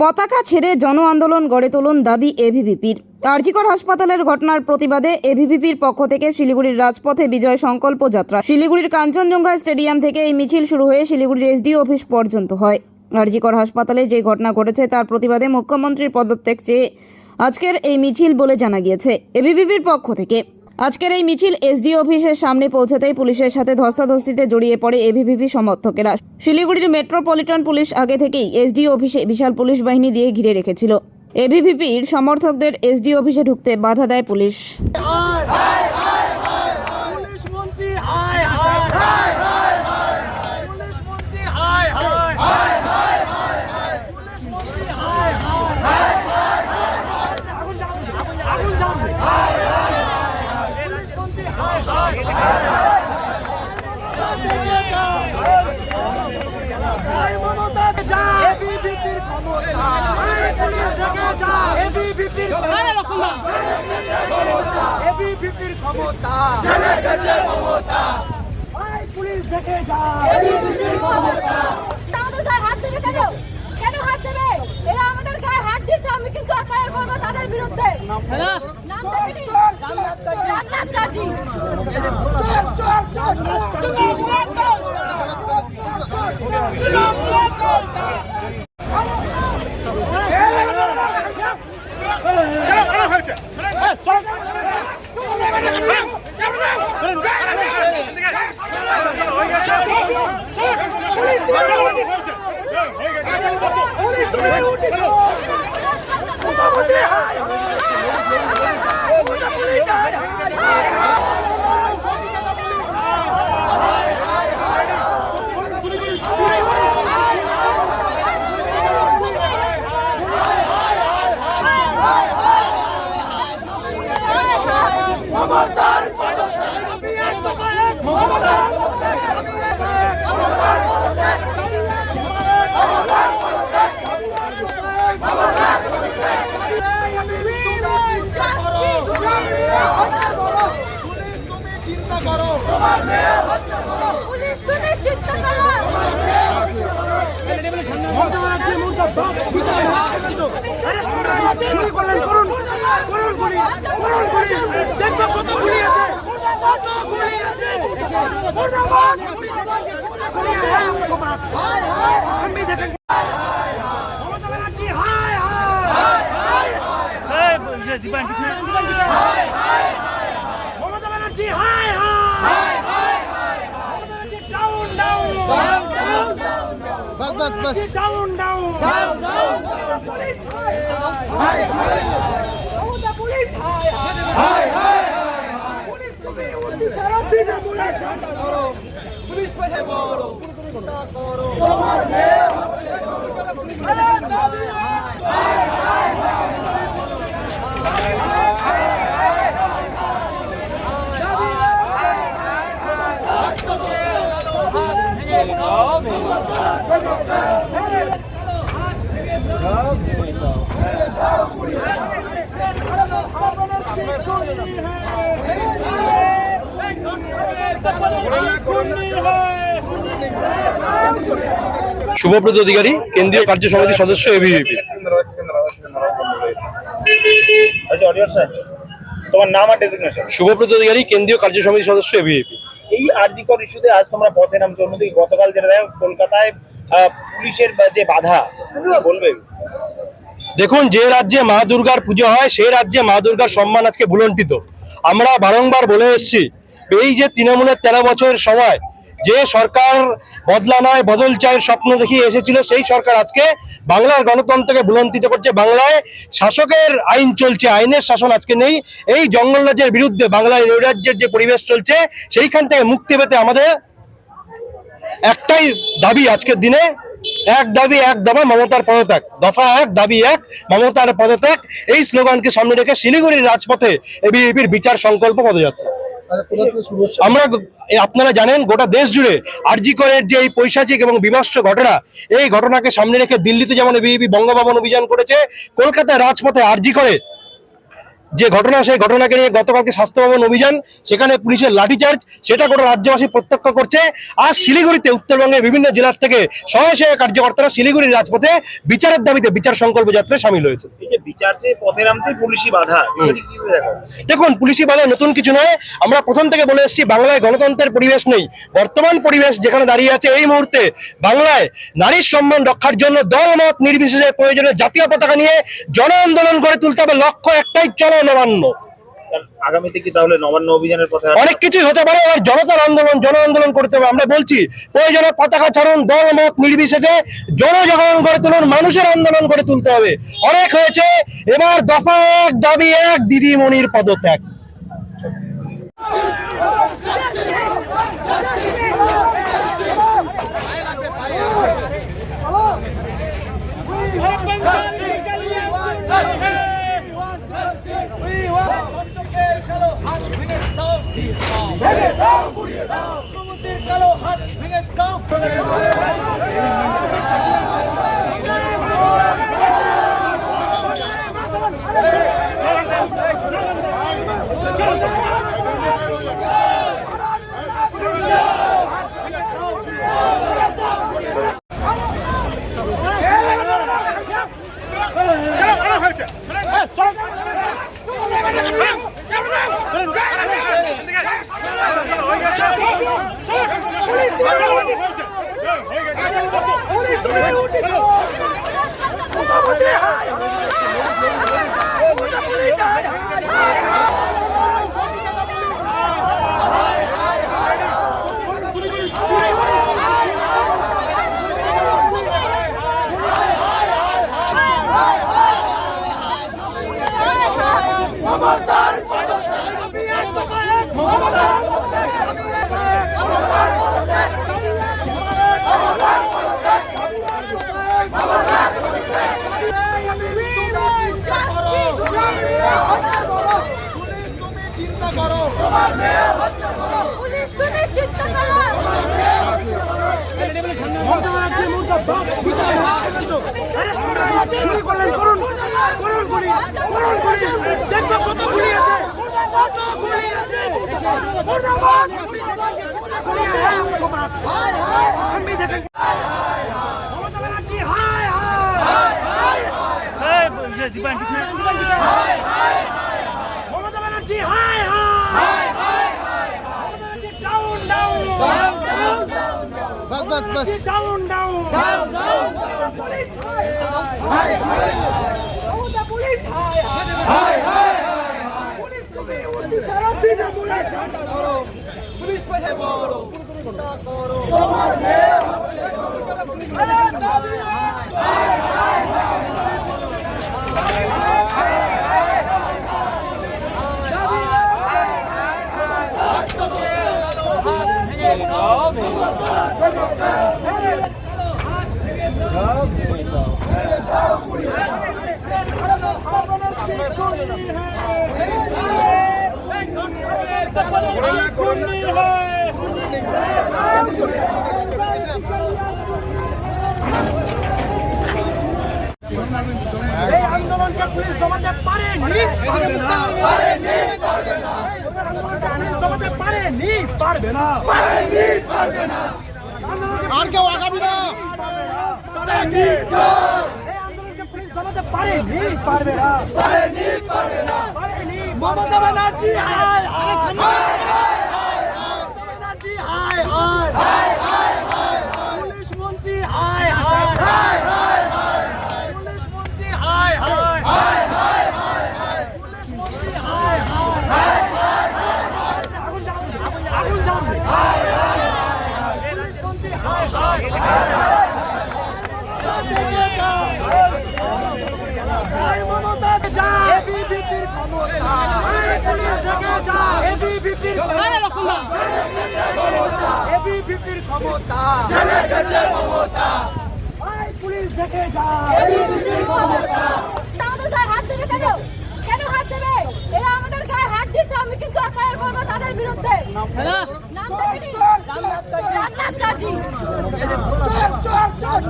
পতাকা ছেড়ে জন আন্দোলন গড়ে তুলুন দাবি এভিভিপির আরজিকর হাসপাতালের ঘটনার প্রতিবাদে এভিভিপির পক্ষ থেকে শিলিগুড়ির রাজপথে বিজয় সংকল্প যাত্রা। শিলিগুড়ির কাঞ্চনজঙ্ঘা স্টেডিয়াম থেকে এই মিছিল শুরু হয়ে শিলিগুড়ির এসডিও অফিস পর্যন্ত হয়। আরজিকর হাসপাতালে যে ঘটনা ঘটেছে তার প্রতিবাদে মুখ্যমন্ত্রীর পদত্যাগ চেয়ে আজকের এই মিছিল বলে জানা গিয়েছে এবিবিপির পক্ষ থেকে। আজকের এই মিছিল এসডি অফিসের সামনে পৌঁছাতেই পুলিশের সাথে ধস্তাধস্তিতে জড়িয়ে পড়ে এভিভিপি সমর্থকেরা। শিলিগুড়ির মেট্রোপলিটন পুলিশ আগে থেকেই এসডি অফিসে বিশাল পুলিশ বাহিনী দিয়ে ঘিরে রেখেছিল। এভিভিপির সমর্থকদের এসডি অফিসে ঢুকতে বাধা দেয় পুলিশ মন্ত্রী হায় হায় পুলিশ মন্ত্রী হায় হায় পুলিশ মন্ত্রী হায় হায় আগুন জ্বালাবে আগুন জ্বালাবে পুলিশ মন্ত্রী হায় হায় দেখে যাও হায় মমতা যা এবিভিপির ক্ষমতা হায় পুলিশ দেখে যাও এবিভিপির ক্ষমতা এবিভিপির ক্ষমতা। হায় পুলিশ দেখে যাও আমাদের গায়ে হাত দেবে কেন? কেন হাত দেবে? এরা আমাদের গায়ে হাত দিয়েছে আমি কিন্তু এফআইআর করব তাদের বিরুদ্ধে। নাম দেবেনি নাম কাজী পুলিশ আমি দেখেন মমতা ব্যানার্জি, হায়, হায়। মমতা ব্যানার্জি, হায়, হায়। Mamata Banerjee, down, down। Down down down police, high. Mamata, police, হাই হাই পুলিশ, তুমি উঠতে ছাড়া তৃণমূলে ঝাঁটা ধরো। পুলিশ পেশায় বড়। চিন্তা করো। আরে দাবি, হায়, শুভব্রত অধিকারী কেন্দ্রীয় কার্য সমিতির সদস্য এবিভিপি তোমার নাম আর ডেজিগনেশন শুভব্রত অধিকারী কেন্দ্রীয় কার্য সমিতির সদস্য এবিভিপি এই আরজিকর ইস্যুতে আজ তোমরা পথে নামছো। অন্যদিকে গতকাল যেটা দেখো কলকাতায় পুলিশের যে বাধা বলবে? দেখুন, যে রাজ্যে মা দুর্গার পুজো হয়, সেই রাজ্যে মা দুর্গার সম্মান আজকে ভুলণ্ঠিত আমরা বারংবার বলে এসেছি, এই যে তৃণমূলের তেরো বছরের সময়, যে সরকার বদলা নয়, বদল চায়ের স্বপ্ন দেখিয়ে এসেছিল, সেই সরকার আজকে বাংলার গণতন্ত্রকে ভুলণ্ঠিত করছে। বাংলায় শাসকের আইন চলছে, আইনের শাসন আজকে নেই। এই জঙ্গল রাজ্যের বিরুদ্ধে বাংলায় নৈরাজ্যের যে পরিবেশ চলছে, সেইখান থেকে মুক্তি পেতে আমাদের একটাই দাবি আজকের দিনে এক দাবি, এক দফা মমতার পদত্যাগ। দফা এক, দাবি এক, মমতার পদত্যাগ। এই স্লোগানকে সামনে রেখে শিলিগুড়ির রাজপথে এবিএপির বিচার সংকল্প পদযাত্রা। আমরা আপনারা জানেন, গোটা দেশ জুড়ে আরজি করের যে এই পৈশাচিক এবং বিভৎস ঘটনা, এই ঘটনাকে সামনে রেখে দিল্লিতে যেমন বিএপি বঙ্গভবন অভিযান করেছে, কলকাতায় রাজপথে আরজি করে যে ঘটনা সেই ঘটনাকে নিয়ে গতকালকে স্বাস্থ্য ভবন অভিযান সেখানে পুলিশের লাঠিচার্জ সেটা গোটা রাজ্যবাসী প্রত্যক্ষ করছে। আর শিলিগুড়িতে উত্তরবঙ্গের বিভিন্ন জেলার থেকে শয়ে কার্যকর্তারা শিলিগুড়ির রাজপথে বিচারের দাবিতে বিচার সংকল্প যাত্রায় সামিল হয়েছে। দেখুন পুলিশি বাধা নতুন কিছু নয়। আমরা প্রথম থেকে বলে এসেছি বাংলায় গণতন্ত্রের পরিবেশ নেই। বর্তমান পরিবেশ যেখানে দাঁড়িয়ে আছে এই মুহূর্তে বাংলায় নারীর সম্মান রক্ষার জন্য দল দলমত নির্বিশেষে প্রয়োজনে জাতীয় পতাকা নিয়ে জন আন্দোলন করে তুলতে হবে। লক্ষ্য একটাই চলো নবান্ন। আগামীতে কি তাহলে নবান্ন অভিযানের পথে অনেক কিছুই হতে পারে আর জনতার আন্দোলন জন আন্দোলন করতে হবে। আমরা বলছি প্রয়োজনে পতাকা ছাড়ুন দল মত নির্বিশেষে জনজাগরণ করে তুলুন মানুষের আন্দোলন করে তুলতে হবে। অনেক হয়েছে এবার দফা এক দাবি এক দিদিমণির পদত্যাগ। পুলিশ তুমি কালো হাত ভেঙে করলেন আমি দেখেন মমতা ব্যানার্জি হায় হায় মমতা ব্যানার্জি হায় হায় ডাউন ডাউন বাস বাস। Down down down down police high হায় মমতা পুলিশ হাই হাই হাই পুলিশ তুমি উঠি ছাড়া দিনে মুলে ঝাঁটা ধরো পুলিশ পয়সা বড় করো তোমার এই আন্দোলনকে পুলিশ দমাতে পারেনি আন্দোলনকে পারবে না আর কেউ আগামী না। পুলিশ দমাতে পারেনি পারবে না পারেনি পারবে না পারেনি মমতা ব্যানার্জি হায় হায় মমতা ব্যানার্জি হায় হায় পুলিশ মন্ত্রী হায় হায় পুলিশ মন্ত্রী হায় হায় পুলিশ মন্ত্রী হায় হায় আগুন জ্বালান আগুন জ্বালান পুলিশ মন্ত্রী হায় হায় হায় মমতা যা এবিভিপির ক্ষমতা হায় পুলিশ থেকে যা এবিভিপির ক্ষমতা। এবিভিপির ক্ষমতা চলে গেছে মমতা হায় পুলিশ থেকে যা। এবিভিপির ক্ষমতা। তাদের গায়ে হাত দেবে কেন? কেন হাত দেবে? এরা আমাদের গায়ে হাত দিচ্ছে আমি কিন্তু এফআইআর করব তাদের বিরুদ্ধে। নাম দেখিনি? রামনাথ কাজী চোর চোর চোর